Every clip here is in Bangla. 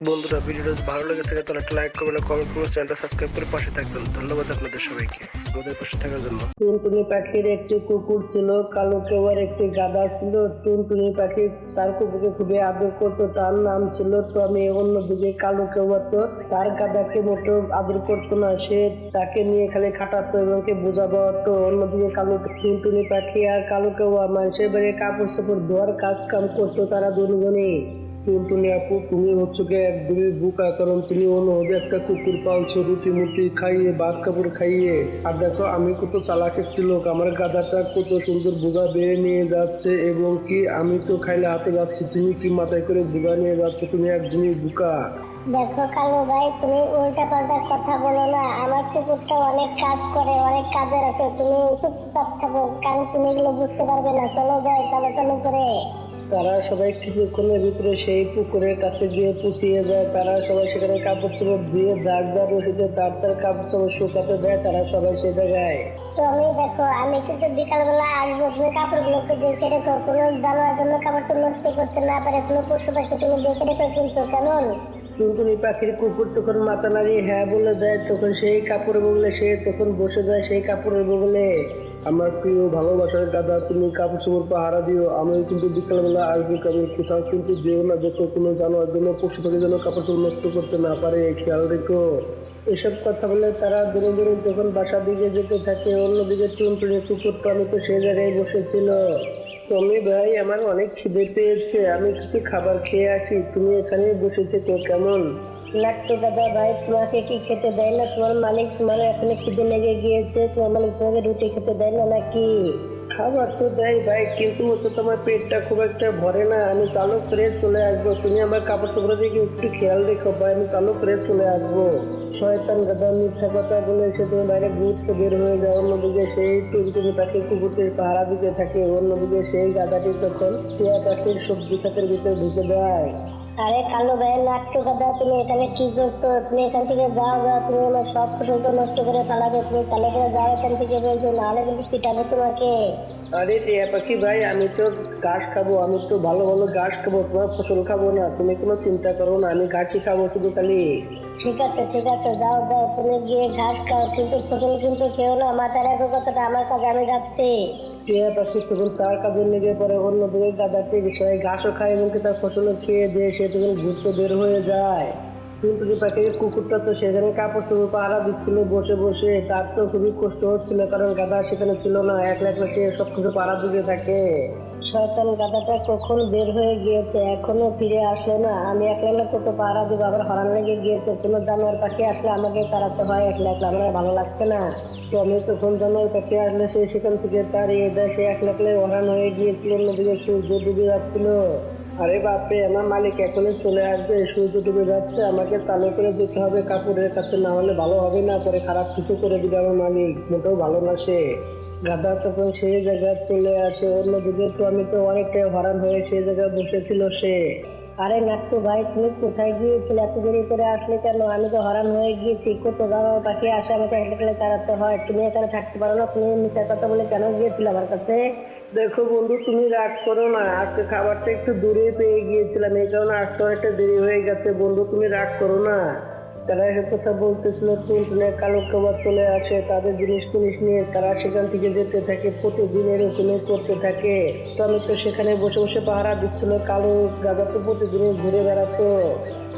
বন্ধুরা, ভিডিওটা ভালো লেগে থাকে, তাহলে একটা লাইক করবেন কমেন্ট করবেন, চ্যানেলটা সাবস্ক্রাইব করে পাশে থাকবেন। ধন্যবাদ আপনাদের সবাইকে। আমাদের পাশে থাকার জন্য। টুনটুনি পাখির একটি কুকুর ছিল, কালো কেওয়ার একটি গাদা ছিল। টুনটুনি পাখি তার কুকুরকে খুবই আদর করতো, তার নাম ছিল তো টমি, অন্যদিকে কালো কেওয়া তো তার গাধাকে মোটেও আদর করতো না। সে তাকে নিয়ে খালি খাটাতো এবং কে বোঝা দেওয়াতো অন্যদিকে কালো টুনটুনি পাখি আর কালো কেওয়া মানুষের বাড়ি কাপড় চাপড় ধোয়ার কাজ কাম করতো তারা দুজনেই। টুনটুনি আপু, তুমি হচ্ছে গিয়ে একদমই বুকা কারণ তুমি অন্যভাবে একটা কুকুর পালছো রুটি খাইয়ে ভাত কাপড় খাইয়ে। আর দেখো, আমি কত চালাক একটি লোক, আমার গাধাটা কত সুন্দর বুগা বেয়ে নিয়ে যাচ্ছে, এবং কি আমি তো খাইলে হাতে যাচ্ছি, তুমি কি মাথায় করে বুগা নিয়ে যাচ্ছ, তুমি একদমই বুকা। দেখো কালু ভাই, তুমি উল্টা পাল্টা কথা বলো না, আমার কুকুরটা অনেক কাজ করে, অনেক কাজের আছে, তুমি চুপচাপ থাকো, কারণ তুমি এগুলো বুঝতে পারবে না। চলো যাই চলো চলো করে তারা সবাই কিছুক্ষণের ভিতরে সেই পুকুরের কাছে গিয়ে পুষিয়ে যায় তারা সবাই সেখানে কাপড় চোপড় ধুয়ে যার যার রসিদে তার তার কাপড় চোপড় শুকাতে দেয় তারা সবাই সে জায়গায় তো আমি দেখো আমি কিন্তু বিকালবেলা আসব তুমি কাপড়গুলোকে দেখে রেখো। কোনো জানোয়ার জন্য কাপড় চোপড় নষ্ট করতে না পারে কোনো পশু পাখি তুমি দেখে রেখো কিন্তু কেমন? টুনটুনি পাখির কুকুর তখন মাথা নাড়িয়ে হ্যাঁ বলে দেয় তখন সেই কাপড়ের বগলে সে তখন বসে যায় সেই কাপড়ের বগলে। আমার প্রিয় ভালোবাসার দাদা তুমি কাপড় চোপড় পাহারা দিও। আমি কিন্তু বিকালবেলা আসব কারণ কোথাও কিন্তু যেও না যত কোনো জানোয়ার জন্য পশু পাখি যেন কাপড় চোপড় নষ্ট করতে না পারে। খেয়াল রেখো। এসব কথা বলে তারা দিনে দিনে যখন বাসা দিকে যেতে থাকে, অন্যদিকে টুনটুনি কুকুর টমি তো সেই জায়গায় বসেছিল। টমি ভাই, আমার অনেক খিদে পেয়েছে। আমি কিছু খাবার খেয়ে আসি। তুমি এখানে বসে থেকো, কেমন? লাট্টু দাদা ভাই, তোমাকে কি খেতে দেয় না? তোমার মালিক তোমার এখানে খিদে লেগে গিয়েছে, তোমার মালিক তোমাকে রুটি খেতে দেয় না নাকি? খাবার তো দেয় ভাই, কিন্তু ও তো তোমার পেটটা খুব একটা ভরে না। আমি চালু করে চলে আসব। তুমি আমার কাপড় চোপড়ের দিকে একটু খেয়াল রেখো ভাই, আমি চালু করে চলে আসব। শয়তান গাদা মিথ্যা কথা বলে সে তুমি বাইরে ঘুরতে বের হয়ে যায়। অন্যদিকে সেই টুনটুনি পাখি কুকুরটির পাহারা দিতে থাকে। অন্যদিকে সেই গাদাটি তখন টিয়া পাখির সবজি খাতের ভিতরে ঢুকে দেয় আরে কালো ভাইয়ের নাট্টু কথা তুমি এখানে কি করছ তুমি এখান থেকে যাও যাও, তুমি আমার সব ফসল নষ্ট করে ফেলাবে তুমি চালে করে যাও এখান থেকে বলছো, নাহলে কিন্তু পিটাবে তোমাকে। আরে টিয়া পাখি ভাই আমি তো ঘাস খাব আমি তো ভালো ভালো ঘাস খাব তোমার ফসল খাব না তুমি কোনো চিন্তা করো না আমি ঘাসই খাব শুধু খালি। ঠিক আছে ঠিক আছে যাও যাও তুমি গিয়ে ঘাস খাও কিন্তু ফসল কিন্তু খেও না মাথায় রাখো কথাটা আমার কাছে আমি যাচ্ছি। টিয়া পাখি তখন তার কাজে লেগে পড়ে অন্যদিকে গাদাটি বিষয়ে ঘাসও খায় এবং তার ফসলও খেয়ে দিয়ে সে তখন ঘুরতে বের হয়ে যায়। টুনটুনি পাখির কুকুরটা তো সেখানে কাপড় চোপড় পাহারা দিচ্ছিল, বসে বসে। তার তো খুবই কষ্ট হচ্ছিল, কারণ গাদা সেখানে ছিল না। একলা একলা সে সব কিছু পাহারা দিতে থাকে শয়তান গাদাটা কখন বের হয়ে গিয়েছে? এখনও ফিরে আসলো না। আমি একলা একলা কত পাহারা দিব, আবার হরান লেগে গিয়েছে। কোনো জানোয়ার পাখি আসলে আমাকে তাড়াতে হয়। একলা একলা আমার ভালো লাগছে না। তো আমি তখন জানোয়ার পাখি আসলে সে সেখান থেকে তাড়িয়ে দেয়। সে একলা একলা হরান হয়ে গিয়েছিল অন্যদিকে সূর্য ডুবে যাচ্ছিল। আরে বাপরে, আমার মালিক এখনই চলে আসবে সূর্য ডুবে যাচ্ছে, আমাকে চালু করে দিতে হবে কাপড়ের কাছে, না হলে ভালো হবে না, পরে খারাপ কিছু করে দিবে আমার মালিক, মোটেও ভালো না সে। গাদা তখন সেই জায়গায় চলে আসে, অন্যদিকে তো আমি তো অনেকটাই হরান হয়ে সেই জায়গায় বসেছিল সে। আরে নাট্টু ভাই, তুমি কোথায় গিয়েছিলে? এত দেরি করে আসলে কেন? আমি তো হরান হয়ে গিয়েছি। কত দাঁড়াও পাখি আসে আমাকে হেঁটে গেলে তাড়াতে হয়। তুমি এখানে থাকতে পারো না। তুমি মিশার কথা বলে কেন গিয়েছিলে আমার কাছে? দেখো বন্ধু, তুমি রাগ করো না। আজকে খাবারটা একটু দূরে পেয়ে গিয়েছিলাম। এই কারণে আসতে অনেকটা দেরি হয়ে গেছে। বন্ধু, তুমি রাগ করো না। তারা এসব কথা বলতেছিল টুনটুনে কালো খাবার চলে আসে, তাদের জিনিস টিনিস নিয়ে তারা সেখান থেকে যেতে থাকে প্রতিদিন এরকম করতে থাকে। তো আমি তো সেখানে বসে বসে পাহারা দিচ্ছিল, কালো গাদা তো প্রতিদিনই ঘুরে বেড়াতো।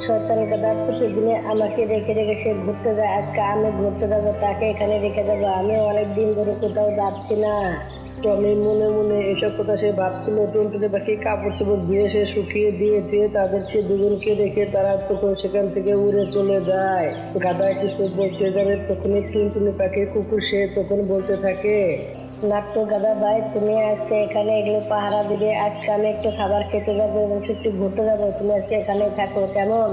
শয়তান গাদা প্রতিদিনে আমাকে রেখে রেখে সে ঘুরতে যায়, আজকে আমি ঘুরতে যাব, তাকে এখানে রেখে যাব আমি অনেক দিন ধরে কোথাও যাচ্ছি না। আমি মনে মনে এসব কথা সে ভাবছিল, টুনটুনি পাখি কাপড় চোপড় ধুয়ে সে শুকিয়ে দিয়ে দিয়ে তাদেরকে দুজনকে রেখে তারা তখন সেখান থেকে উড়ে চলে যায়। গাদা কিছু বলতে যাবে তখনই টুনটুনি পাখির কুকুর সে তখন বলতে থাকে নাট্য গাদা ভাই, তুমি আজকে এখানে এগুলো পাহারা দিবে, আজকে আমি একটু খাবার খেতে যাব এবং একটু ঘুরতে যাব, তুমি আজকে এখানে থাকো, কেমন?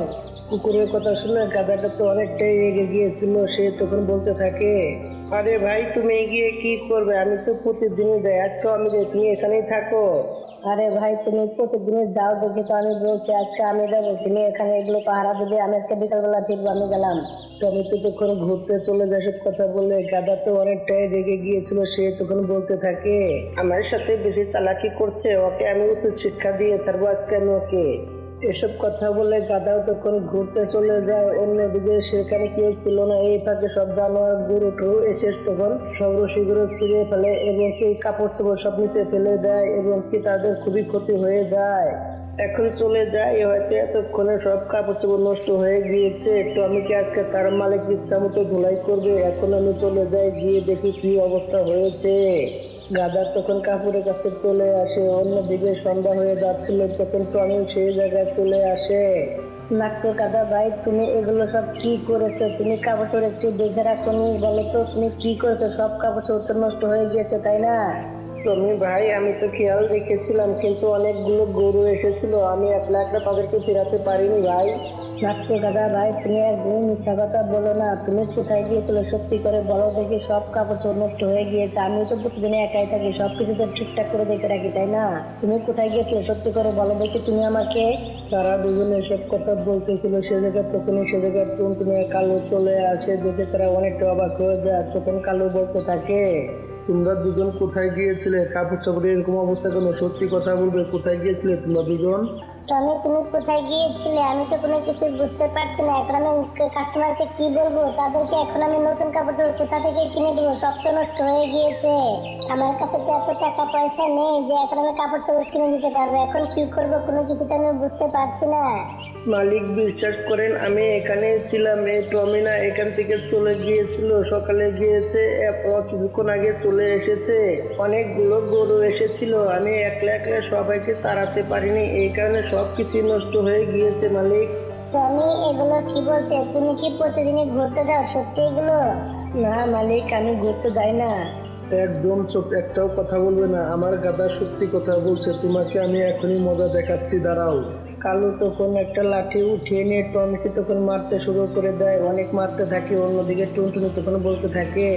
কুকুরের কথা শুনে গাদাটা তো অনেকটাই রেগে গিয়েছিল সে তখন বলতে থাকে আরে ভাই তুমি এগিয়ে কি করবে? আমি তো প্রতিদিনই যাই আজকেও আমি যাই তুমি এখানেই থাকো। আরে ভাই তুমি প্রতিদিনই যাও দেখি তো আমি বলছি আজকে আমি যাব তুমি এখানে এগুলো পাহারা দেবে আমি আজকে বিকালবেলা ফিরবো আমি গেলাম। তো আমি তো তখন ঘুরতে চলে যাই সব কথা বলে গাদা তো অনেকটাই রেগে গিয়েছিল সে তখন বলতে থাকে আমার সাথে বেশি চালাকি করছে ওকে আমি উচিত শিক্ষা দিয়ে ছাড়বো আজকে আমি ওকে। এসব কথা বলে গাদাও তখন ঘুরতে চলে যায়। অন্যদিকে সেখানে কেউ ছিল না। এই ফাঁকে সব জানোয়ার গরু টরু এসে তখন সব রসিগুলো ছিঁড়ে ফেলে এবং কি কাপড় চোপড় সব নিচে ফেলে দেয় এবং কি তাদের খুবই ক্ষতি হয়ে যায়। এখন চলে যায়। হয়তো এতক্ষণে সব কাপড় চোপড় নষ্ট হয়ে গিয়েছে। একটু আমি কি আজকে তার মালিক ইচ্ছা মতো ধুলাই করবে? এখন আমি চলে যাই, গিয়ে দেখি কি অবস্থা হয়েছে। গাদা তখন কাপড়ের কাছে চলে আসে, অন্যদিকে সন্ধ্যা হয়ে যাচ্ছিল, তখন আমি সেই জায়গায় চলে আসে। নাট্য কাদা, ভাই, তুমি এগুলো সব কি করেছ? তুমি কাপড় একটু দেখে রাখো নি, বলো তো, তুমি কি করেছ? সব কাপড় নষ্ট হয়ে গিয়েছে, তাই না? তুমি ভাই, আমি তো খেয়াল রেখেছিলাম, কিন্তু অনেকগুলো গরু এসেছিল, আমি একলা একলা তাদেরকে ফেরাতে পারিনি ভাই। নাট্য দাদা, ভাই, তুমি একদম মিথ্যা কথা বলো না। তুমি কোথায় গিয়েছিলে সত্যি করে বলো দেখি, সব কাপড় নষ্ট হয়ে গিয়েছে। আমি তো প্রতিদিন একাই থাকি, সব কিছু তো ঠিকঠাক করে দেখে রাখি, তাই না? তুমি কোথায় গিয়েছিলে সত্যি করে বলো দেখি, তুমি আমাকে? তারা দুজনে এসব কথা বলতেছিল সে জায়গায় তখনই সে জায়গায় তুমি কালো চলে আসে, দেখে তারা অনেকটা অবাক হয়ে যায়। তখন কালো বলতে থাকে, তোমরা দুজন কোথায় গিয়েছিলে? কাপড় চাপড়ে এরকম অবস্থা কেন? সত্যি কথা বলবে, কোথায় গিয়েছিলে তোমরা দুজন? টমি তুমি কোথায় গিয়েছিলে? আমি তো কোনো কিছু বুঝতে পারছি না। এখন আমি কাস্টমারকে কি বলব? তাদেরকে এখন আমি নতুন কাপড় কোথা থেকে কিনে দেবো? সব তো নষ্ট হয়ে গিয়েছে। আমার কাছে তো এত টাকা পয়সা নেই যে এখন আমি কাপড় চোপড় কিনে দিতে পারব। এখন কি করব? কোনো কিছু তো আমি বুঝতে পারছি না। মালিক বিশ্বাস করেন আমি এখানে ছিলাম। এই টমিনা এখান থেকে চলে গিয়েছিল সকালে গিয়েছে কিছুক্ষণ আগে চলে এসেছে। অনেকগুলো গরু এসেছিল আমি একলা একলা সবাইকে তাড়াতে পারিনি এই কারণে সব কিছুই নষ্ট হয়ে গিয়েছে মালিক। টমি এগুলো কি বলছে? তুমি কি প্রতিদিনই ঘুরতে যাও? সত্যি এগুলো? না মালিক আমি ঘুরতে যাই না। একদম চোখ একটাও কথা বলবে না। আমার গাদা সত্যি কথা বলছে তোমাকে আমি এখনই মজা দেখাচ্ছি দাঁড়াও। কালু তখন একটা লাঠি উঠিয়ে নিয়ে টমিকে তখন মারতে শুরু করে দেয়। অনেক মারতে থাকে অন্যদিকে টুনটুনি তখন বলতে থাকে।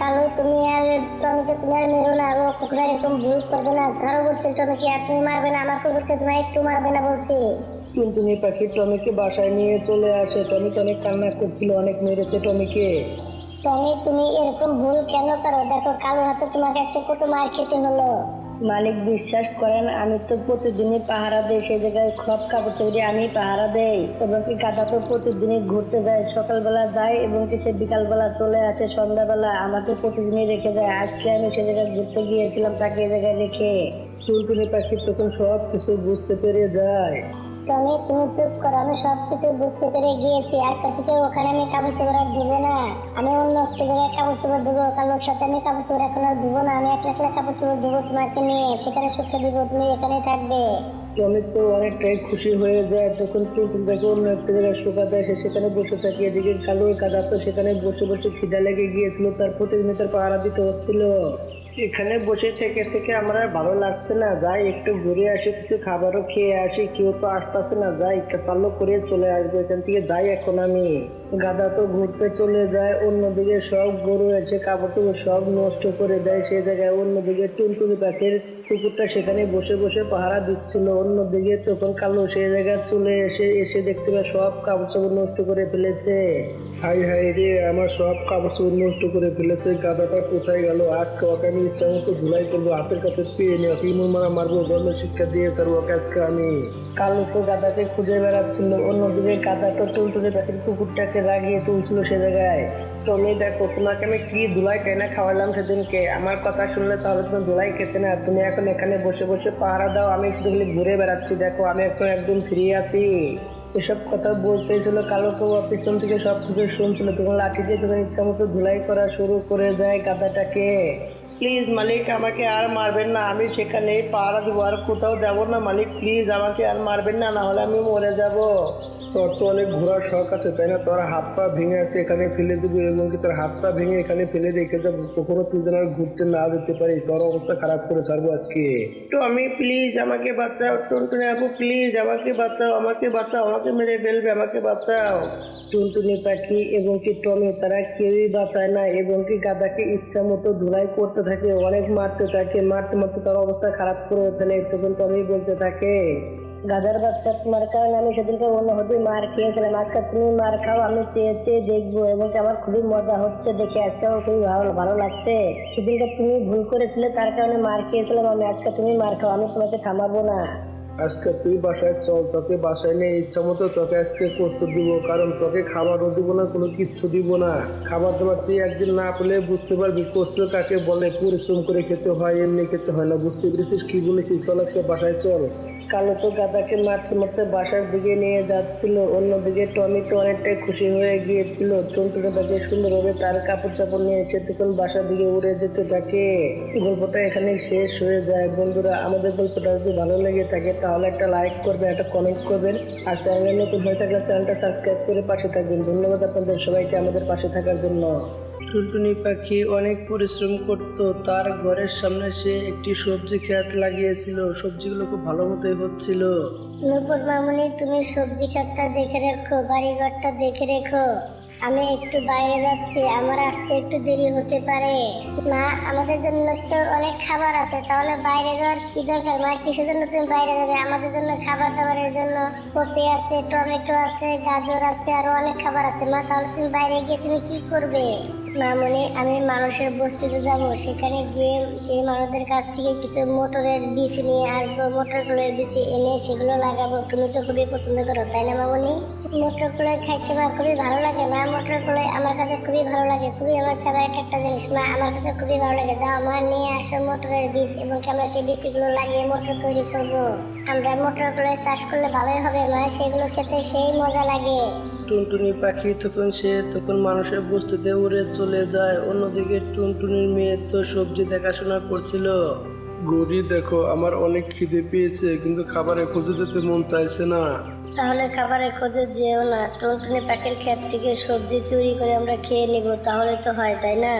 কালো তুমি আর টমিকে তুমি আর মেরো না ও কুকুরা এরকম ভুল করবে না। ধরো বলছি টমিকে আর তুমি মারবে না। আমার কুকুরকে তোমার একটু মারবে না বলছি। টুনটুনি পাখি টমিকে বাসায় নিয়ে চলে আসে। টমি অনেক কান্না করছিল অনেক মেরেছে টমিকে। টমি তুমি এরকম ভুল কেন করো? দেখো কালো হাতে তোমার কাছে কত মার খেতে হলো। মালিক বিশ্বাস করেন, আমি তো প্রতিদিনই পাহারা দেই, সেই জায়গায় সব কাপড় চোপড়ে আমি পাহারা দেই এবং কি গাদা তো প্রতিদিনই ঘুরতে যায়, সকালবেলা যায় এবং কি সে বিকালবেলা চলে আসে, সন্ধ্যাবেলা আমাকে প্রতিদিনই রেখে যায়। আজকে আমি সে জায়গায় ঘুরতে গিয়েছিলাম, তাকে এই জায়গায় রেখে। টুলটুনি পাখি তখন সব কিছু বুঝতে পেরে যায়। টমি তুমি চুপ করো, আমি সব কিছু বুঝতে পেরে গিয়েছি। আজকে থেকে ওখানে আমি কাপড় চোপড় আর দেবো না। আমি অন্য একটা জায়গায় কাপড় চোপড় দেবো কালোর সাথে আমি কাপড় চোপড় এখন আর দেবো না। আমি একটা একটা কাপড় চোপড় দেবো তোমাকে নিয়ে, সেখানে সুখে দিব, তুমি এখানেই থাকবে। টমি তো অনেকটাই খুশি হয়ে যায় তখন পাখি অন্য একটা জায়গায় শুকাতে আসে সেখানে বসে থাকে, এদিকে কালো কাদা তো সেখানে বসে বসে খিদা লেগে গিয়েছিল, তার প্রতিদিন তার পাহারা দিতে হচ্ছিল। এখানে বসে থেকে থেকে আমার ভালো লাগছে না। যাই, একটু ঘুরে আসি, কিছু খাবারও খেয়ে আসি, কেউ তো আসতেছে না। যাই চালু করে চলে আসবে এখান থেকে। যাই এখন আমি। গাদা তো ঘুরতে চলে যায়, অন্যদিকে সব গরু এসে কাপড় সব নষ্ট করে দেয় সেই জায়গায়। অন্যদিকে টুনটুনি পাখির কুকুরটা সেখানে বসে বসে পাহারা দিচ্ছিল। অন্যদিকে তখন কালো সেই জায়গায় চলে এসে এসে দেখতে পায় সব কাপড় চোপড় নষ্ট করে ফেলেছে। হাই হাই রে আমার সব কাপড় চোপড় নষ্ট করে ফেলেছে। গাদাটা কোথায় গেল? আজকে ওকে আমি ইচ্ছা মতো ধুলাই করব হাতের কাছে পেয়ে নিয়ে কি মারা মারবো ধর্ম শিক্ষা দিয়ে তার ওকে আজকে আমি। কালো তো গাদাকে খুঁজে বেড়াচ্ছিল। অন্যদিকে গাদা তো টুলটুলে পাখির কুকুরটাকে রাগিয়ে তুলছিল সে জায়গায়। তুমি দেখো, তোমাকে আমি কি ধুলাই টেনে খাওয়ালাম সেদিনকে? আমার কথা শুনলে তাহলে তুমি ধুলাই খেতে না, তুমি এখন এখানে বসে বসে পাহারা দাও, আমি শুধু ঘুরে বেড়াচ্ছি। দেখো, আমি এখন একদম ফ্রি আছি। এসব কথা বলতেছিল, কালো তো পিছন থেকে সব কিছু শুনছিল। তখন লাঠি দিয়ে তখন ইচ্ছা মতো ধুলাই করা শুরু করে দেয় গাদাটাকে। প্লিজ মালিক, আমাকে আর মারবেন না, আমি সেখানে পাহারা দেবো, আর কোথাও যাব না, মালিক প্লিজ আমাকে আর মারবেন না না হলে আমি মরে যাব। তোর তো অনেক ঘোরার শখ আছে তাই না? তোর হাত পা ভেঙে আছে এখানে ফেলে দিবি এবং কি তোর হাত পা ভেঙে এখানে ফেলে রেখে যাব? কখনো তুই যেন ঘুরতে না যেতে পারি তোর অবস্থা খারাপ করে ছাড়বো আজকে। তো আমি প্লিজ আমাকে বাঁচাও টুনটুনি আপু প্লিজ আমাকে বাঁচাও আমাকে বাঁচাও আমাকে মেরে ফেলবে আমাকে বাঁচাও। টুনটুনি পাখি এবং কি টমি তারা কেউই বাঁচায় না এবং কি গাদাকে ইচ্ছা মতো ধুলাই করতে থাকে অনেক মারতে থাকে মারতে মারতে তার অবস্থা খারাপ করে ফেলে তখন টমি বলতে থাকে গাদার বাচ্চা তোমার কারণে আমি সেদিনকে অন্য হতে মার খেয়েছিলাম। আজকে তুমি মার খাও, আমি চেয়ে চেয়ে দেখব এবং আমার খুবই মজা হচ্ছে দেখে। আজকে আমার খুবই ভালো ভালো লাগছে। সেদিনকে তুমি ভুল করেছিলে, তার কারণে মার খেয়েছিলাম আমি। আজকে তুমি মার খাও, আমি তোমাকে থামাবো না। আজকে তুই বাসায় চল, তোকে বাসায় নিয়ে ইচ্ছা মতো তোকে আজকে করতে দিব, কারণ তোকে খাবারও দিব না, কোনো কিচ্ছু দিব না। খাবার দাবার তুই একদিন না পেলে বুঝতে পারবি, কষ্ট কাকে বলে, পরিশ্রম করে খেতে হয়, এমনি খেতে হয় না, বুঝতে পেরেছিস কি বলেছিস? চল আজকে বাসায় চল। কালো তো গাদাকে মারতে মারতে বাসার দিকে নিয়ে যাচ্ছিল। অন্যদিকে টমি তো অনেকটাই খুশি হয়ে গিয়েছিল। টুনটুনে তাকে সুন্দরভাবে তার কাপড় চাপড় নিয়ে তখন বাসার দিকে উড়ে যেতে থাকে। গল্পটা এখানে শেষ হয়ে যায়। বন্ধুরা, আমাদের গল্পটা যদি ভালো লেগে থাকে, তাহলে একটা লাইক করবেন, একটা কমেন্ট করবেন। আর চ্যানেলে নতুন হয়ে থাকলে চ্যানেলটা সাবস্ক্রাইব করে পাশে থাকবেন। ধন্যবাদ আপনাদের সবাইকে আমাদের পাশে থাকার জন্য। টুনটুনি পাখি অনেক পরিশ্রম করত। তার ঘরের সামনে সে একটি সবজি ক্ষেত লাগিয়েছিল। সবজিগুলো খুব ভালো মতোই হচ্ছিল। নুপুর মামুনি, তুমি সবজি ক্ষেতটা দেখে রেখো, বাড়িঘরটা দেখে রেখো। আমি একটু বাইরে যাচ্ছি, আমার আসতে একটু দেরি হতে পারে। মা, আমাদের জন্য তো অনেক খাবার আছে, তাহলে বাইরে যাওয়ার কি দরকার? মা, কিসের জন্য তুমি বাইরে যাবে? আমাদের জন্য খাবার দাবারের জন্য কপি আছে, টমেটো আছে, গাজর আছে, আরও অনেক খাবার আছে। মা, তাহলে তুমি বাইরে গিয়ে তুমি কি করবে? মামনি আমি মানুষের বস্তিতে যাব, সেখানে গিয়ে সেই মানুষদের কাছ থেকে কিছু মোটরের বীজ নিয়ে আসব মোটর কলের বীজ এনে সেগুলো লাগাবো। তুমি তো খুবই পছন্দ করো, তাই না মামনি? মোটর কলাই খাইতে মা খুবই ভালো লাগে মা মোটর কলাই আমার কাছে খুবই ভালো লাগে। খুবই আমার ফেভারিট একটা জিনিস মা, আমার কাছে খুবই ভালো লাগে। যাও মা, নিয়ে আসো মোটরের বীজ, এবং আমরা সেই বীজগুলো লাগিয়ে মোটর তৈরি করব। আমরা মোটর কলাই চাষ করলে ভালোই হবে মা, সেগুলো খেতে সেই মজা লাগে। টুনটুনি পাখি তখন সে তখন মানুষের বস্তিতে উড়ে চলে যায়। অন্যদিকে টুনটুনির মেয়ে তো সবজি দেখাশোনা করছিল। গড়ি দেখো আমার অনেক খিদে পেয়েছে কিন্তু খাবারে খুঁজে যেতে মন চাইছে না। তাহলে খাবারের খোঁজে যেও না। টুনটুনি পাখির ক্ষেত থেকে সবজি চুরি করে আমরা খেয়ে নিব তাহলে তো হয় তাই না?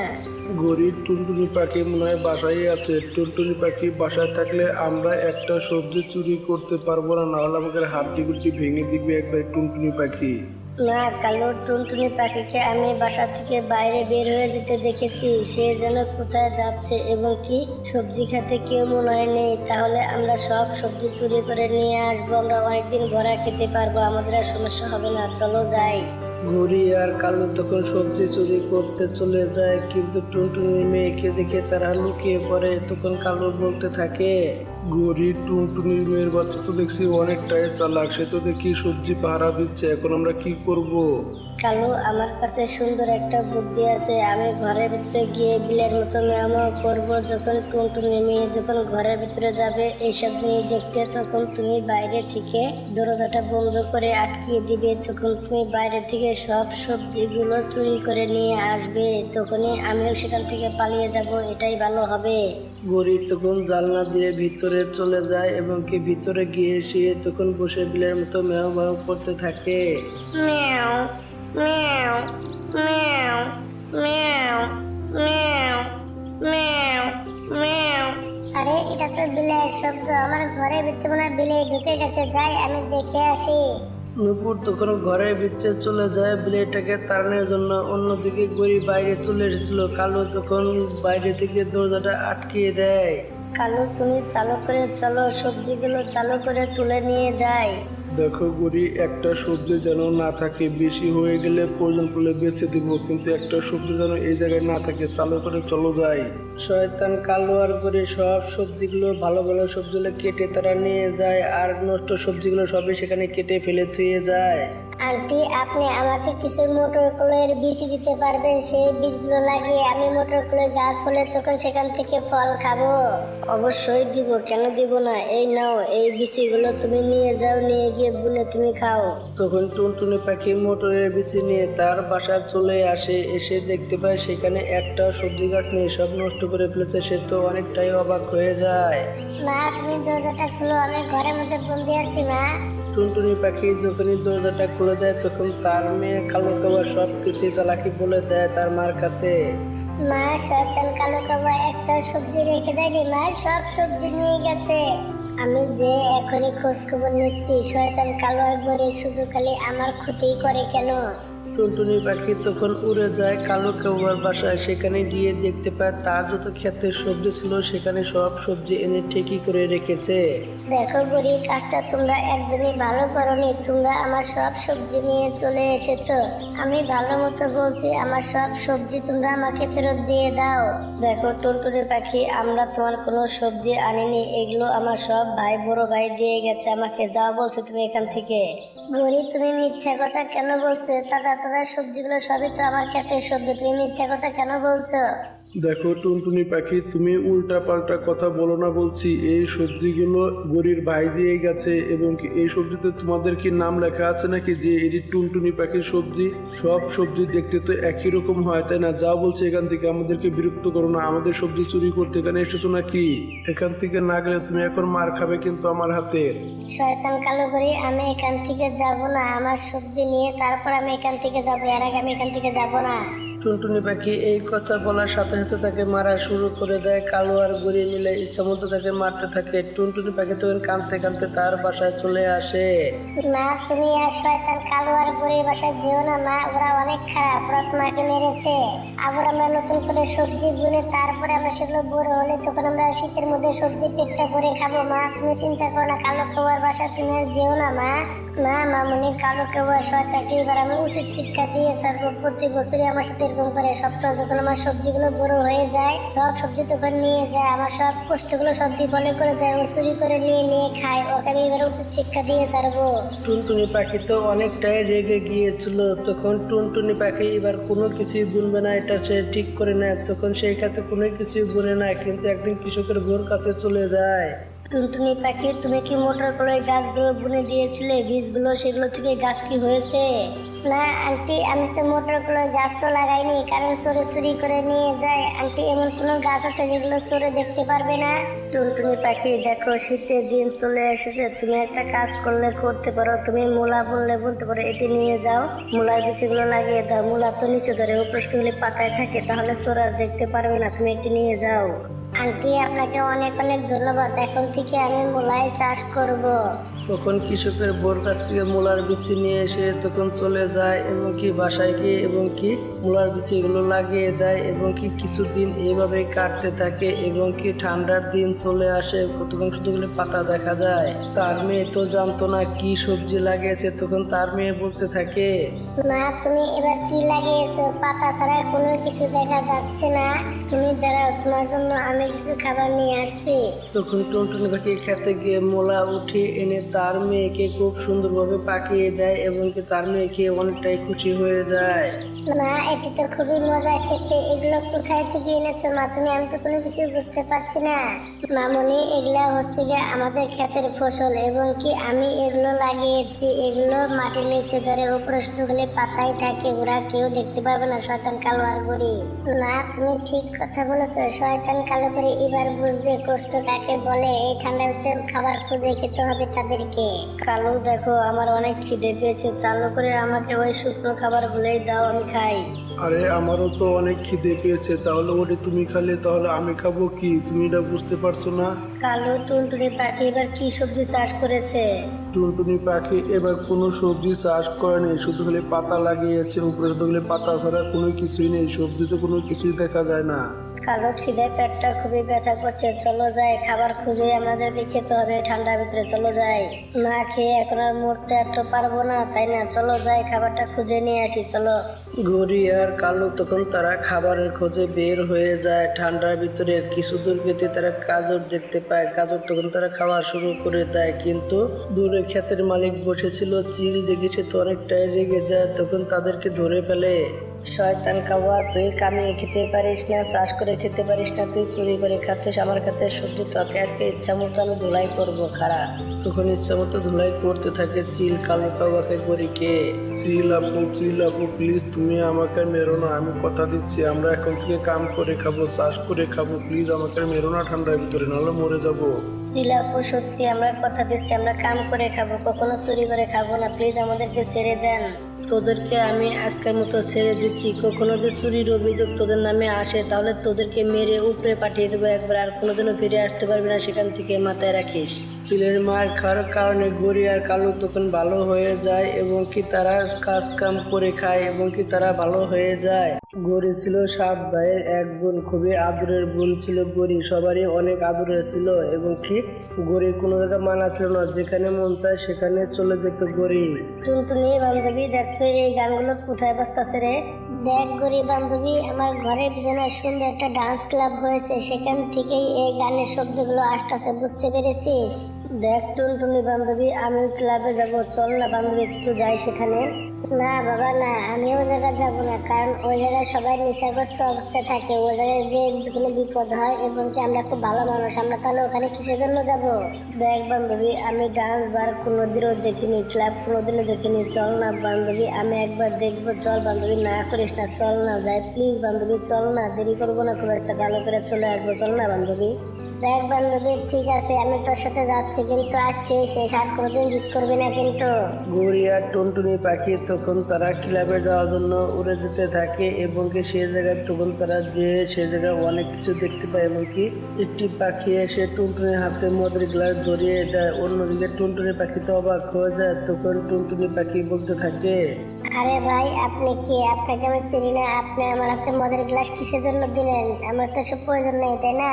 গরিব টুনটুনি পাখি মনে হয় বাসায় আছে। টুনটুনি পাখি বাসায় থাকলে আমরা একটা সবজি চুরি করতে পারব না নাহলে আমাদের হাড্ডি গুড্ডি ভেঙে দিবে একবার টুনটুনি পাখি। না, কালো টুনটুনি পাখিকে আমি বাসা থেকে বাইরে বের হয়ে যেতে দেখেছি। সে যেন কোথায় যাচ্ছে এবং কি সবজি খেতে কেউ মনে হয় নেই। তাহলে আমরা সব সবজি চুরি করে নিয়ে আসব। আমরা অনেকদিন ভরা খেতে পারব, আমাদের আর সমস্যা হবে না, চলো যাই। ঘুড়ি আর কালু তখন সবজি চুরি করতে চলে যায়, কিন্তু টুনটুনি মেয়েকে দেখে তারা লুকিয়ে পড়ে। তখন কালু বলতে থাকে গরিব টুনটুনির মেয়ের বাচ্চা তো দেখছি অনেকটাই চালাক, সে তো দেখি সবজি পাহারা দিচ্ছে, এখন আমরা কি করব। কালু, আমার কাছে সুন্দর একটা বুদ্ধি আছে। আমি ঘরের ভিতরে গিয়ে বিলের মতো মেয়ামাও করব। যখন টুনটুনি মেয়ে যখন ঘরের ভিতরে যাবে, এইসব জিনিস দেখতে তখন তুমি বাইরে থেকে দরজাটা বন্ধ করে আটকিয়ে দিবে। তখন তুমি বাইরে থেকে সব সবজিগুলো চুরি করে নিয়ে আসবে, তখনই আমিও সেখান থেকে পালিয়ে যাব। এটাই ভালো হবে। গরিব তখন জানলা দিয়ে ভিতরে চলে যায় এবং কি ভিতরে গিয়ে সে তখন বসে বিলের মতো মেয় মেয় করতে থাকে। মিয়াও মিয়াও মিয়াও মিয়াও মিয়াও মিয়াও মিয়াও আরে এটা তো বিলের শব্দ। আমার ঘরের ভিতরে মনে বিলে ঢুকে গেছে। যাই আমি দেখে আসি। নুপুর তখন ঘরের ভিতরে চলে যায়, বিলেটাকে তাড়ানোর জন্য। অন্যদিকে গড়ি বাইরে চলে এসেছিল। কালো তখন বাইরে থেকে দরজাটা আটকিয়ে দেয়। কালো, তুমি চালু করে চলো, সবজিগুলো চালু করে তুলে নিয়ে যাই। দেখো গরি একটা সবজি যেন না থাকে, বেশি হয়ে গেলে প্রয়োজন পড়লে বেঁচে দিব, কিন্তু একটা সবজি যেন এই জায়গায় না থাকে, চালু করে চলো যাই। শয়তান কালো আর করে সব সবজিগুলো, ভালো ভালো সবজিগুলো কেটে তারা নিয়ে যায়, আর নষ্ট সবজিগুলো সবই সেখানে কেটে ফেলে থুয়ে যায়। আন্টি আপনি আমাকে কিছু মোটর কলের বীজ দিতে পারবেন সেই বীজগুলো লাগিয়ে আমি মোটর কলের গাছ হলে তখন সেখান থেকে ফল খাব। অবশ্যই দিব কেন দিব না? এই নাও এই বীজগুলো তুমি নিয়ে যাও নিয়ে গিয়ে বুনে তুমি খাও। তখন টুনটুনি পাখি মোটরের বিচি নিয়ে তার বাসা চলে আসে এসে দেখতে পায় সেখানে একটা সবজি গাছ নিয়ে সব নষ্ট করে ফেলেছে সে তো অনেকটাই অবাক হয়ে যায়। মা তুমি দরজাটা খুলো আমি ঘরের মধ্যে বন্দি আছি মা। টুনটুনি পাখি যখনই দরজাটা খুলে দেয়, তখন তার মেয়ে কালো কাবা সব কিছু চালাকি বলে দেয় তার মার কাছে। মা, শয়তান কালো কাবা একটা সবজি রেখে দেয়নি মা, সব সবজি নিয়ে গেছে। আমি যে এখনই খোঁজ খবর নিচ্ছি, শয়তান কালো একবারে শুধু খালি আমার ক্ষতি করে কেন? টুনটুনি পাখি তখন উড়ে যায়, কালো কাউয়ার বাসায়। সেখানে গিয়ে দেখতে পায়, তার যত ক্ষেতের সবজি ছিল, সেখানে সব সবজি এনে ঠিকই করে রেখেছে। দেখো বুড়ি, কাজটা তোমরা একদমই ভালো করনি। তোমরা আমার সব সবজি নিয়ে চলে এসেছ। আমি ভালো মতো বলছি, আমার সব সবজি তোমরা আমাকে ফেরত দিয়ে দাও। দেখো টুনটুনি পাখি, আমরা তোমার কোনো সবজি আনিনি। এগুলো আমার সব ভাই, বড় ভাই দিয়ে গেছে আমাকে। যাও বলছো তুমি এখান থেকে। বুড়ি তুমি মিথ্যা কথা কেন বলছো? তাজা তাজা সবজিগুলো সবই তো আমার খেতে সবজি। তুমি মিথ্যা কথা কেন বলছো? দেখো টুনটুনি পাখি, তুমি উল্টা পাল্টা কথা বলো না বলছি, এই সবজিগুলো গরির ভাই দিয়ে গেছে এবং এই সবজিতে তোমাদের কি নাম লেখা আছে নাকি যে এটি টুনটুনি পাখির সবজি? সব সবজি দেখতে তো একই রকম হয়, তাই না? যা বলছে এখান থেকে, আমাদেরকে বিরক্ত করো না, আমাদের সবজি চুরি করতে এখানে এসেছ নাকি? এখান থেকে না গেলে তুমি এখন মার খাবে কিন্তু আমার হাতে। শয়তান কালো করি আমি এখান থেকে যাব না, আমার সবজি নিয়ে তারপর আমি এখান থেকে যাব, এর আগে আমি এখান থেকে যাব না। টুনটুনি পাখি এই কথা বলার সাথে সাথে তাকে মারা শুরু করে দেয়, কালো আর গড়ি মিলে। ইচ্ছা মতো তাকে মারতে থাকে। টুনটুনি পাখি তখন কাঁদতে কাঁদতে তার বাসায় চলে আসে। মা তুমি আর শয়তান, কালো আর বুড়ির বাসায় যেও না, মা। ওরা অনেক খারাপ। ওরা তোমাকে মেরেছে। আবার আমরা নতুন করে সবজি বুনে, তারপরে আমরা সেগুলো বড় হলে তখন আমরা শীতের মধ্যে সবজি পেটটা করে খাব। মা, তুমি চিন্তা করো না, কালো কেউয়ার বাসায় তুমি আর যেও না, মা। না মামুনি কালো কেউয়ার শয়তানকে এবার আমি উচিত শিক্ষা দিয়ে ছাড়বো। প্রতি বছরই আমার সাথে এরকম করে সপ্তাহ যখন আমার সবজিগুলো বড় হয়ে যায়, সব সবজি তখন নিয়ে যায়, আমার সব কষ্টগুলো সব বিফলে করে দেয় চুরি করে নিয়ে নিয়ে খায়, ওকে আমি এবার উচিত শিক্ষা দিয়ে ছাড়বো। টুনটুনি পাখি তো অনেকটাই রেগে গিয়েছিল, তখন টুনটুনি পাখি এবার কোনো কিছুই বুনবে না, এটা সে ঠিক করে নেয় তখন সেই খাতে কোনো কিছুই বুনে না, কিন্তু একদিন কৃষকের ঘোর কাছে চলে যায়। টুনটুনি পাখি তুমি কি মোটর করে গাছগুলো বুনে দিয়েছিলে? বীজগুলো সেগুলো থেকে গাছ কি হয়েছে? না আন্টি আমি তো মোটর করে গাছ তো লাগাইনি কারণ চোরে চুরি করে নিয়ে যায়। আন্টি এমন কোনো গাছ আছে যেগুলো চোরে দেখতে পারবে না? টুনটুনি পাখি দেখো শীতের দিন চলে এসেছে। তুমি একটা কাজ করলে করতে পারো। তুমি মূলা বললে বলতে পারো। এটি নিয়ে যাও। মূলার বিচিগুলো লাগিয়ে দাও। মূলা তো নিচে ধরে উপরে পাতায় থাকে তাহলে চোর আর দেখতে পারবে না। তুমি এটি নিয়ে যাও। আন্টি আপনাকে অনেক অনেক ধন্যবাদ। এখন থেকে আমি মোলাই চাষ করব। তখন কৃষকের বোর কাছ থেকে মূলার বিচি নিয়ে এসে তখন চলে যায় এবং কি বাসায় গিয়ে এবং কি মূলার বিচিগুলো লাগিয়ে দেয় এবং কি কিছুদিন এইভাবে কাটতে থাকে এবং কি ঠান্ডার দিন চলে আসে। তখন শুধুগুলো পাতা দেখা যায়। তার মেয়ে তো জানতো না কি সবজি লাগিয়েছে তখন তার মেয়ে বলতে থাকে মা তুমি এবার কি লাগিয়েছো? পাতা ছাড়া কোনো কিছু দেখা যাচ্ছে না। তুমি দাঁড়াও তোমার জন্য আমি কিছু খাবার নিয়ে আসছি। তখন টুনটুনি পাখি খেতে গিয়ে মোলা উঠে এনে তার মেয়েকে খুব সুন্দরভাবে পাকিয়ে দেয় এবং তার মেয়েকে অনেকটাই খুশি হয়ে যায়। মা এটি তো খুবই মজা খেতে। এগুলো কোথায় থেকে এনেছো, মা? তুমি, আমি তো কোনো কিছু বুঝতে পারছি না। মামনি, এগুলা হচ্ছে গিয়ে আমাদের ক্ষেতের ফসল এবং কি আমি এগুলো লাগিয়েছি। এগুলো মাটির নিচে ধরে উপরে শুধুগুলি পাতাই থাকে, ওরা কেউ দেখতে পাবে না, শয়তান কালো আর গড়ি না, তুমি ঠিক কথা বলেছ, শয়তান কালো করে এবার বুঝবে কষ্ট কাকে বলে। এই ঠান্ডা হচ্ছে খাবার খুঁজে খেতে হবে তাদেরকে। কালো, দেখো, আমার অনেক খিদে পেয়েছে। চালু করে আমাকে ওই শুকনো খাবার গুলোই দাও, আমি খাই আরে আমারও তো অনেক খিদে পেয়েছে তাহলে ওটি তুমি খালে তাহলে আমি খাব কি? তুমি এটা বুঝতে পারছ না? কালো টুনটুনি পাখি এবার কি সবজি চাষ করেছে? টুনটুনি পাখি এবার কোনো সবজি চাষ করেনি শুধু খালি পাতা লাগিয়েছে উপরে শুধু খালি পাতা ছাড়া কোনো কিছুই নেই সবজি তো কোনো কিছুই দেখা যায় না। কালো খিদে পেটটা খুবই ব্যথা করছে। চলো যাই, খাবার খুঁজে আমাদেরকে খেতে হবে ঠান্ডার ভিতরে, চলো যাই। না খেয়ে এখন আর মরতে আর তো পারব না, তাই না? চলো যাই, খাবারটা খুঁজে নিয়ে আসি, চলো। গড়ি আর কালু তখন তারা খাবারের খোঁজে বের হয়ে যায়। ঠান্ডার ভিতরে কিছু দূর গেতে তারা কাজর দেখতে পায়। গাজর তখন তারা খাওয়া শুরু করে দেয়। কিন্তু দূরে ক্ষেতের মালিক বসেছিল, চিল দেখে সে তো অনেকটাই রেগে যায়, তখন তাদেরকে ধরে ফেলে। শয়তান খাওয়া তুই কামিয়ে খেতে পারিস না চাষ করে খেতে পারিস না তুই চুরি করে খাচ্ছিস আমার খাতে সবজি তোকে আজকে ইচ্ছা মতো আমি ধুলাই করব খারাপ তখন ইচ্ছা মতো ধুলাই করতে থাকে চিল কালো কাবাকে কে? চিল আপু চিল আপু প্লিজ তুমি আমাকে মেরো না আমি কথা দিচ্ছি আমরা এখন থেকে কাম করে খাব চাষ করে খাব প্লিজ আমাকে মেরো না ঠান্ডার ভিতরে নাহলে মরে যাব। চিল আপু সত্যি আমরা কথা দিচ্ছি আমরা কাম করে খাব কখনো চুরি করে খাব না প্লিজ আমাদেরকে ছেড়ে দেন। তোদেরকে আমি আজকের মতো ছেড়ে দিচ্ছি। কখনো যদি চুরির অভিযোগ তোদের নামে আসে, তাহলে তোদেরকে মেরে উপরে পাঠিয়ে দেবো একবার। আর কোনোদিনও ফিরে আসতে পারবি না সেখান থেকে মাথায় রাখিস। চিলের মার খাওয়ার কারণে গড়ি আর কালু তখন ভালো হয়ে যায় এবং কি তারা কাজ কাম করে খায় এবং কি তারা ভালো হয়ে যায়। গড়ি ছিল সাত ভাইয়ের এক বোন, খুবই আদরের বোন ছিল গড়ি, সবারই অনেক আদরের ছিল এবং কি গড়ির কোনো জায়গায় মানা ছিল না, যেখানে মন চায় সেখানে চলে যেত গড়ি। টুনটুনি বান্ধবী দেখতো এই গানগুলো কোথায় বসতেছে রে? দেখ গরিব বান্ধবী, আমার ঘরের পিছনে সুন্দর একটা ডান্স ক্লাব হয়েছে, সেখান থেকেই এই গানের শব্দগুলো আস্তে আস্তে বুঝতে পেরেছিস? দেখ টুনটুনি বান্ধবী, আমি ক্লাবে যাব, চল না বান্ধবী, একটু যাই সেখানে। না বাবা, না আমি ওই জায়গায় যাব না, কারণ ওই জায়গায় সবাই নেশাগ্রস্ত অবস্থায় থাকে। ওই জায়গায় যে কোনো বিপদ হয় এবং কি আমরা খুব ভালো মানুষ, আমরা তাহলে ওখানে কিসের জন্য যাব? দেখ বান্ধবী, আমি ডান্স বার কোনোদিনও দেখিনি ক্লাব কোনোদিনও দেখিনি। চল না বান্ধবী, আমি একবার দেখব, চল বান্ধবী, না করিস না, চল না যাই। প্লিজ বান্ধবী, চল না, দেরি করব না, খুব একটা ভালো করে চলে আসব, চল না বান্ধবী। দেখ বান্ধবী ঠিক আছে, আমি তোর সাথে যাচ্ছি, কিন্তু আজকে শেষ, আর কোনোদিন জিত করবি না কিন্তু। গড়ি আর টুনটুনি পাখি তখন তারা ক্লাবে যাওয়ার জন্য উড়ে যেতে থাকে, এবং কি সে জায়গায় তখন তারা যে সে জায়গায় অনেক কিছু দেখতে পায়, এবং কি একটি পাখি এসে টুনটুনির হাতে মদের গ্লাস ধরিয়ে দেয়, অন্যদিকে টুনটুনি পাখি তো অবাক হয়ে যায়, তখন টুনটুনি পাখি বলতে থাকে আরে ভাই আপনি কি আপনাকে আমি চিনি না আপনি আমার একটা মদের গ্লাস কিসের জন্য দিলেন? আমার তো সব প্রয়োজন নেই তাই না?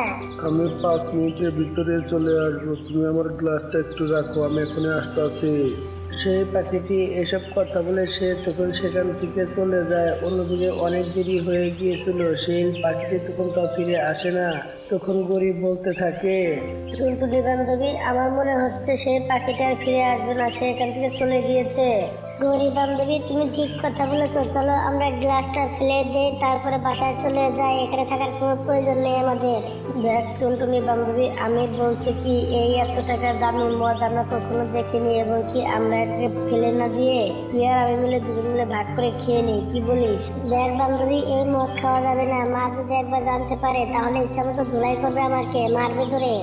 আমি পাঁচ মিনিটের ভিতরে চলে আসব। তুমি আমার গ্লাসটা একটু রাখো আমি এখনই আসতে আছি সেই পাখিটি এসব কথা বলে সে তখন সেখান থেকে চলে যায়। অন্যদিকে অনেক দেরি হয়ে গিয়েছিল। সেই পাখিটি তখন তো ফিরে আসে না। তখন গরিব বলতে থাকে। টুনটুনি বান্ধবী আমার মনে হচ্ছে সেই পাখিটা আর ফিরে আসবে না সে এখান থেকে চলে গিয়েছে। গরিব বান্ধবী তুমি ঠিক কথা বলেছ। চলো আমরা গ্লাসটা ফেলে দিই তারপরে বাসায় চলে যাই। এখানে থাকার কোনো প্রয়োজন নেই আমাদের। দেখ টুনটুনি বান্ধবী আমি বলছি কি এই এত টাকার দামি মদ আমরা কখনো দেখিনি এবং কি আমরা এটাকে ফেলে না দিয়ে? তুই আর আমি মিলে দুজন মিলে ভাগ করে খেয়ে নিই কি বলিস? দেখ বান্ধবী এই মদ খাওয়া যাবে না। মা যদি একবার জানতে পারে তাহলে ইচ্ছা মতো ধুলাই করবে আমাকে, মারবে ধরে?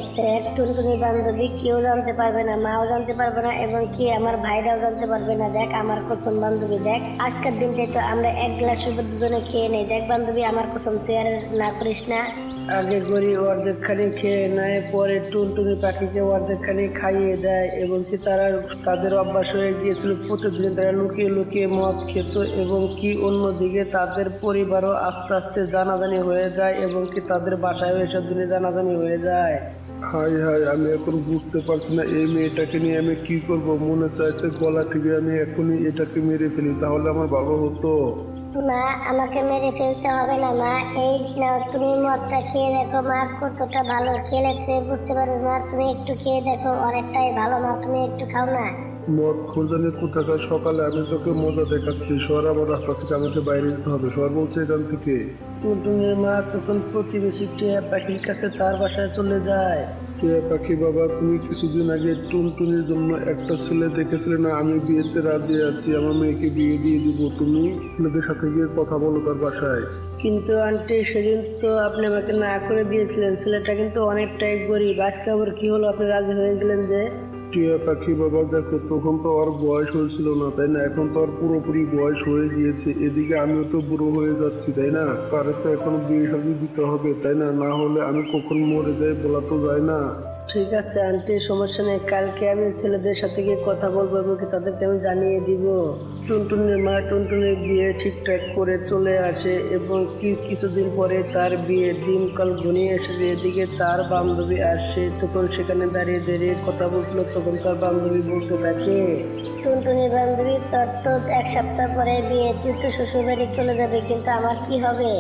টুনটুনি বান্ধবী কেউ জানতে পারবে না, মাও জানতে পারবে না, এবং কি আমার ভাইরাও জানতে পারবে না। দেখ আমার কসম বান্ধবী, দেখ আজকের দিনটাই তো আমরা এক গ্লাস উপর দুজনে খেয়ে নেই। দেখ বান্ধবী, আমার কসম, তুই আর না করিস না। আগে গড়ি অর্ধেক খানি খেয়ে নেয়, পরে টুনটুনি পাখিকে অর্ধেক খানি খাইয়ে দেয়, এবং কি তারা তাদের অভ্যাস হয়ে গিয়েছিল, প্রতিদিন তারা লুকিয়ে লুকিয়ে মদ খেত, এবং কি অন্যদিকে তাদের পরিবারও আস্তে আস্তে জানাজানি হয়ে যায়, এবং কি তাদের বাসায় এসব দিনে জানাজানি হয়ে যায়। হাই হাই আমি এখন বুঝতে পারছি না এই মেয়েটাকে নিয়ে আমি কি করব। মনে চাইছে গলা থেকে আমি এখনই এটাকে মেরে ফেলি তাহলে আমার ভালো হতো। মা আমাকে মেরে ফেলতে হবে না মা। এই নাও তুমি মদটা খেয়ে দেখো মা কতটা ভালো খেলে তুমি বুঝতে পারবে মা? তুমি একটু খেয়ে দেখো অনেকটাই ভালো মা। তুমি একটু খাও না। মদ খোঁজানি কোথাকার সকালে আমি তোকে মজা দেখাচ্ছি। সর আমার রাস্তা থেকে আমাকে বাইরে যেতে হবে। সর বলছে এখান থেকে। টুনটুনির মা তখন প্রতিবেশী টিয়া পাখির কাছে তার বাসায় চলে যায়। টিয়া পাখি বাবা তুমি কিছুদিন আগে টুনটুনির জন্য একটা ছেলে দেখেছিলে না? আমি বিয়েতে রাজি আছি। আমার মেয়েকে বিয়ে দিয়ে দিব। তুমি ছেলেদের সাথে গিয়ে কথা বলো তার বাসায়। কিন্তু আন্টি সেদিন তো আপনি আমাকে না করে দিয়েছিলেন। ছেলেটা কিন্তু অনেকটাই গরিব। আজকে আবার কি হলো? আপনি রাজি হয়ে গেলেন যে? টিয়া পাখি বাবা, দেখো, তখন তো আর বয়স হয়েছিল না, তাই না? এখন তো আর পুরোপুরি বয়স হয়ে গিয়েছে। এদিকে আমিও তো বুড়ো হয়ে যাচ্ছি, তাই না? তার তো এখন বিয়ে শাদি দিতে হবে, তাই না? না হলে আমি কখন মরে যাই বলা তো যায় না। ঠিক আছে, আন্টি, সমস্যা নেই। কালকে আমি ছেলেদের সাথে গিয়ে কথা বলব এবং তাদেরকে আমি জানিয়ে দিব। টুনটুনির মা টুনটুনির বিয়ে ঠিকঠাক করে চলে আসে এবং কি কিছুদিন পরে তার বিয়ে দিনকাল ঘনিয়ে এসেছে এদিকে তার বান্ধবী আসে, তখন সেখানে দাঁড়িয়ে দাঁড়িয়ে কথা বলছিল, তখন তার বান্ধবী বলতে থাকে, টুনটুনি বান্ধবী, তোর তো এক সপ্তাহ পরে বিয়ে তুই তো শ্বশুর বাড়ি চলে যাবে, কিন্তু আমার কি হবে?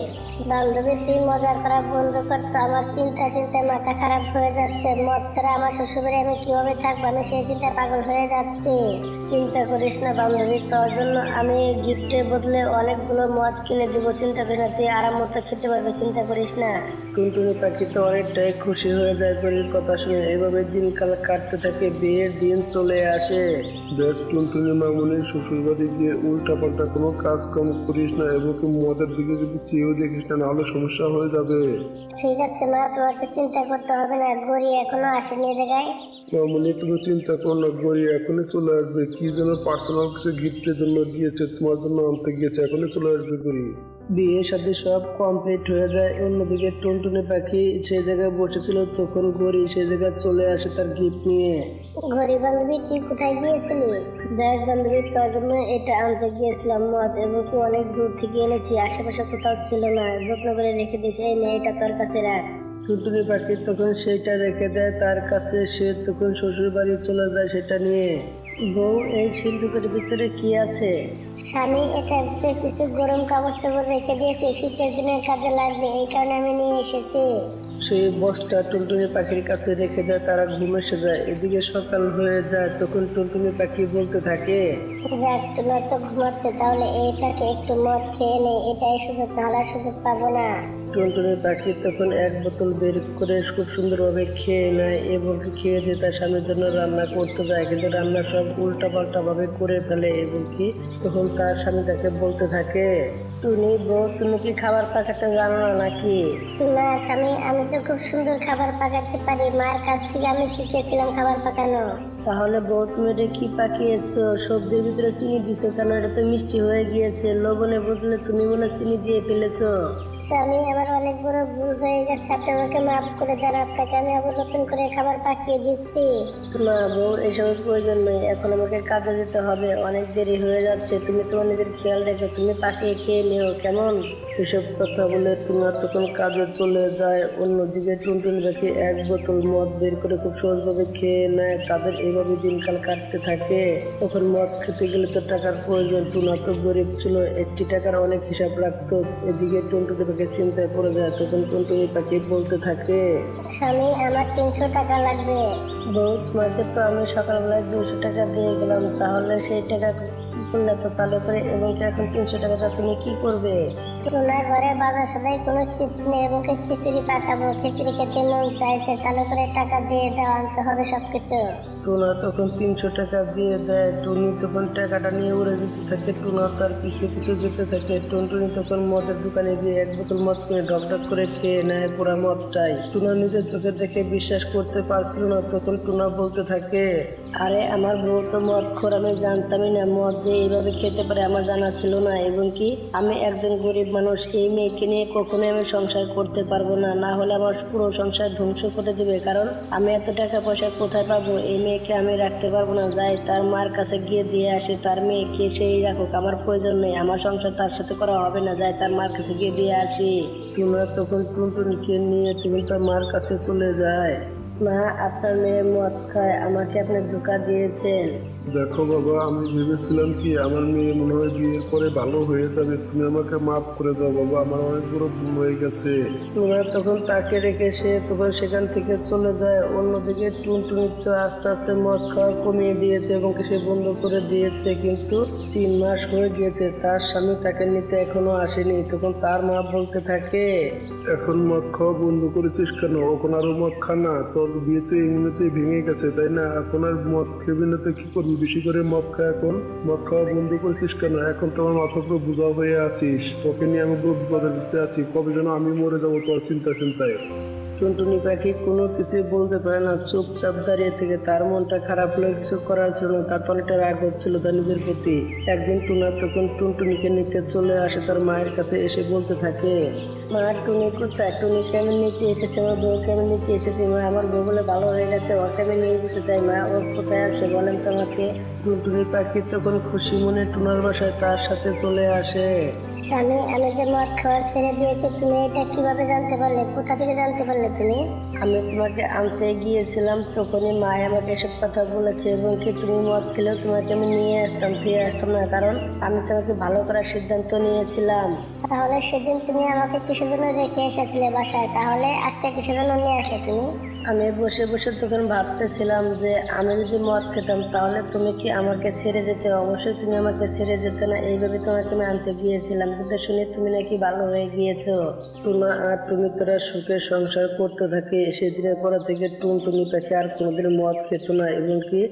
বান্ধবী, তুই মজা করা বন্ধ কর, তো আমার চিন্তা চিন্তায় মাথা খারাপ হয়ে যাচ্ছে, মদ ছাড়া আমার শ্বশুর বাড়ি আমি কীভাবে থাকব? আমি সেই চিন্তায় পাগল হয়ে যাচ্ছি। চিন্তা করিস না বান্ধবী, তোর জন্য আমি গিফটের বদলে অনেকগুলো মদ কিনে দেবো। চিন্তা করি না, তুই আরাম মতো খেতে পারবে, চিন্তা করিস না। কিন্তু পাখি তো অনেকটাই খুশি হয়ে যায় কথা শুনে। এভাবে দিনকাল কাটতে থাকে, বিয়ের দিন চলে আসে। দেখ টুনটুনি মামুনি শ্বশুর বাড়ি গিয়ে উল্টা পাল্টা কোনো কাজকর্ম করিস না এবং কি মদের দিকে যদি চেয়েও দেখিস না নাহলে সমস্যা হয়ে যাবে। ঠিক আছে মা তোমাকে চিন্তা করতে হবে না গড়ি এখনও আসেনি এ জায়গায়। মামনি তুমি চিন্তা করো না গড়ি এখনই চলে আসবে। কি যেন পার্সোনাল কিছু গিফটের জন্য গিয়েছে তোমার জন্য আনতে গিয়েছে এখনই চলে আসবে গড়ি। বিয়ের সাথে সব কমপ্লিট হয়ে যায় অন্যদিকে টুনটুনি পাখি সেই জায়গায় বসেছিল তখন গড়ি সেই জায়গায় চলে আসে তার গিফট নিয়ে। ঘড়ি বান্ধবী তুই কোথায় গিয়েছিলি? দেখ বান্ধবী তোর জন্য এটা আনতে গিয়েছিলাম মদ এবং কি অনেক দূর থেকে এনেছি আশেপাশে কোথাও ছিল না। যত্ন করে রেখে দিস এই নে এটা তোর কাছে রাখ। টুনটুনি পাখি তখন সেইটা রেখে দেয় তার কাছে সে তখন শ্বশুর বাড়ি চলে যায় সেটা নিয়ে। বউ এই সিন্ধুকের ভিতরে কি আছে? স্বামী এটা কিছু গরম কাপড় চাপড় রেখে দিয়েছে শীতের দিনে কাজে লাগবে এই কারণে আমি নিয়ে এসেছি। সেই বস্তা টুনটুনি পাখির কাছে রেখে দেয়, তারা ঘুম এসে যায়। এদিকে সকাল হয়ে যায়, তখন টুনটুনি পাখি বলতে থাকে যাক তোমার তো ঘুমাচ্ছে, তাহলে এইটাকে একটু মদ খেয়ে নেই, এটাই সুযোগ, নাহলে সুযোগ পাবো না। টুনটুনি পাখি তখন এক বোতল বের করে খুব সুন্দরভাবে খেয়ে নেয় এবং খেয়ে দিয়ে তার স্বামীর জন্য রান্না করতে যায়। কিন্তু রান্না সব উল্টা পাল্টা ভাবে করে ফেলে এবং কি তখন তার স্বামী তাকে বলতে থাকে, তুমি বউ, তুমি কি খাবার পাকাতে জানো না নাকি? না স্বামী, আমি তো খুব সুন্দর খাবার পাকাতে পারি। মার কাছ থেকে আমি শিখেছিলাম খাবার পাকানো। তাহলে বউ তুমি এটা কি পাকিয়েছো? সবজির ভিতরে চিনি দিছো কেন? এটা তো মিষ্টি হয়ে গিয়েছে। লবণে বদলে তুমি মনে চিনি দিয়ে ফেলেছো। স্বামী আমার অনেক বড় ভুল হয়ে গেছে। আপনি আমাকে মাফ করে দেন। আপনাকে আমি আবার নতুন করে খাবার পাকিয়ে দিচ্ছি। না বউ এসবের প্রয়োজন নেই। এখন আমাকে কাজে যেতে হবে। অনেক দেরি হয়ে যাচ্ছে। তুমি তোমার নিজের খেয়াল রেখো। তুমি পাকিয়ে খেয়ে নিও। কেমন? এসব কথা বলে তোমার তখন কাজে চলে যায়। অন্যদিকে টুনটুন রেখে এক বোতল মদ বের করে খুব সহজভাবে খেয়ে নেয়। তাদের এইভাবে দিনকাল কাটতে থাকে। তখন মদ খেতে গেলে তো টাকার প্রয়োজন। টুনা তো গরিব ছিল একটি টাকার অনেক হিসাব রাখতো। এদিকে টুনটুনি পাখি চিন্তায় পড়ে যায়। তখন টুনটুনি পাখি বলতে থাকে স্বামী আমার তিনশো টাকা লাগবে। বউ তোমাকে তো আমি সকালবেলায় দুশো টাকা দিয়ে গেলাম। তাহলে সেই টাকা করলে তো চালু করে এবং এখন তিনশো টাকাটা তুমি কি করবে? কোনো কিছু নেই খিচুড়ি পাকাবো খিচুড়ি খেতে মন চাইছে, চালু করে টাকা দিয়ে দাও, আনতে হবে টুনা তখন তিনশো টাকা দিয়ে দেয়, টুনি তখন টাকাটা নিয়ে উড়ে থাকে, টুনা তার পিছু পিছু যেতে থাকে, টুনটুনি তখন মদের দোকানে গিয়ে এক বোতল মদ ঢক করে খেয়ে নেয় পুরা মদটাই। টুনা নিজের চোখে দেখে বিশ্বাস করতে পারছিল না, তখন টুনা বলতে থাকে, আরে, আমার বউ তো মদ খোর আমি জানতামই না, মদ যে এইভাবে খেতে পারে, আমার জানা ছিল না, এবং কি? আমি একজন গরিব মানুষ এই মেয়েকে নিয়ে কখনোই আমি সংসার করতে পারব না। না হলে আমার পুরো সংসার ধ্বংস করে দেবে। কারণ আমি এত টাকা পয়সা কোথায় পাবো? এই মেয়েকে আমি রাখতে পারব না। যাই তার মার কাছে গিয়ে দিয়ে আসে তার মেয়েকে সেই রাখুক। আমার প্রয়োজন নেই। আমার সংসার তার সাথে করা হবে না। যাই তার মার কাছে গিয়ে দিয়ে আসি। টুনা তখন টুনটুনিকে নিয়ে তুমি তার মার কাছে চলে যায়? মা আপনার মেয়ে মদ খায়। আমাকে আপনি ধোকা দিয়েছেন। দেখো বাবা আমি ভেবেছিলাম কি আমার মেয়ে মনে হয় বিয়ের পরে ভালো হয়ে যাবে। তুমি আমাকে মাফ করে দাও বাবা আমার অনেক বড় ভুল হয়ে গেছে। টুনা তখন তাকে রেখে সে তখন সেখান থেকে চলে যায়। অন্যদিকে টুনটুনি তো আস্তে আস্তে মদ খাওয়া কমিয়ে দিয়েছে এবং সে বন্ধ করে দিয়েছে কিন্তু তিন মাস হয়ে গিয়েছে। তার স্বামী তাকে নিতে এখনও আসেনি। তখন তার মা বলতে থাকে এখন মদ খাওয়া বন্ধ করেছিস কেন? এখন আরও মদ খা না। তোর বিয়ে তো এমনিতেই ভেঙে গেছে তাই না? এখন আর মদ খেবি না তো কি করবি? বেশি করে মদ খা এখন। মদ খাওয়া বন্ধ করেছিস কেন? এখন তোমার মাথা পুরো বোঝা হয়ে আছিস। তোকে নিয়ে আমি পুরো বিপদের দিতে আছি। কবে যেন আমি মরে যাব তোর চিন্তা চিন্তায়। টুনটুনি পাখি কোনো কিছুই বলতে পারে না। চুপচাপ দাঁড়িয়ে থেকে তার মনটা খারাপ হলে কিছু করার ছিল না। তার অনেকটা রাগ হচ্ছিল তার নিজের প্রতি। একদিন টুনা তখন টুনটুনিকে নিতে চলে আসে। তার মায়ের কাছে এসে বলতে থাকে মা টুনি কোথায় টুনি কেমন নিতে এসেছে? আমার বউ কেমন নিতে এসেছে? মা, আমার বউগুলো ভালো হয়ে গেছে ওকে আমি নিয়ে যেতে চাই? মা, ও কোথায় আছে বলেন তো আমাকে। টুনটুনি পাখি তখন খুশি মনে টুনার বাসায় তার সাথে চলে আসে। স্বামী আমি যে মদ খাওয়া ছেড়ে দিয়েছি তুমি এটা কীভাবে জানতে পারলে? কোথা থেকে জানতে পারলে তুমি? আমি তোমাকে আনতে গিয়েছিলাম তখনই মায় আমাকে এসব কথা বলেছে এবং কি তুমি মদ খেলেও তোমাকে আমি নিয়ে আসতাম ফিরে আসতাম না কারণ আমি তোমাকে ভালো করার সিদ্ধান্ত নিয়েছিলাম। তাহলে সেদিন তুমি আমাকে কিছু জন্য রেখে এসেছিলে বাসায়? তাহলে আজকে কিছু জন্য নিয়ে আসলে তুমি? আমি বসে বসে তখন ভাবতেছিলাম যে আমি যদি মদ খেতাম তাহলে তুমি কি আমাকে ছেড়ে যেতে? অবশ্যই তুমি আমাকে ছেড়ে যেতে না। এইভাবে তোমাকে আমি আনতে গিয়েছিলাম। কিন্তু শুনে তুমি নাকি ভালো হয়ে গিয়েছো। টুনা আর তুমি তোরা সুখে সংসার করতে থাকে। সেদিনের পর থেকে টুন টুনি পাখি আর কোনোদিন মদ খেত না। এবং কি?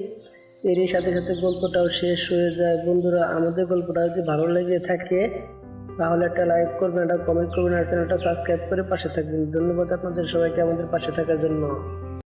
এরই সাথে সাথে গল্পটাও শেষ হয়ে যায়। বন্ধুরা, আমাদের গল্পটা যদি ভালো লেগে থাকে তাহলে একটা লাইক করবেন, একটা কমেন্ট করবেন, আর চ্যানেলটা সাবস্ক্রাইব করে পাশে থাকবেন। ধন্যবাদ আপনাদের সবাইকে আমাদের পাশে থাকার জন্য।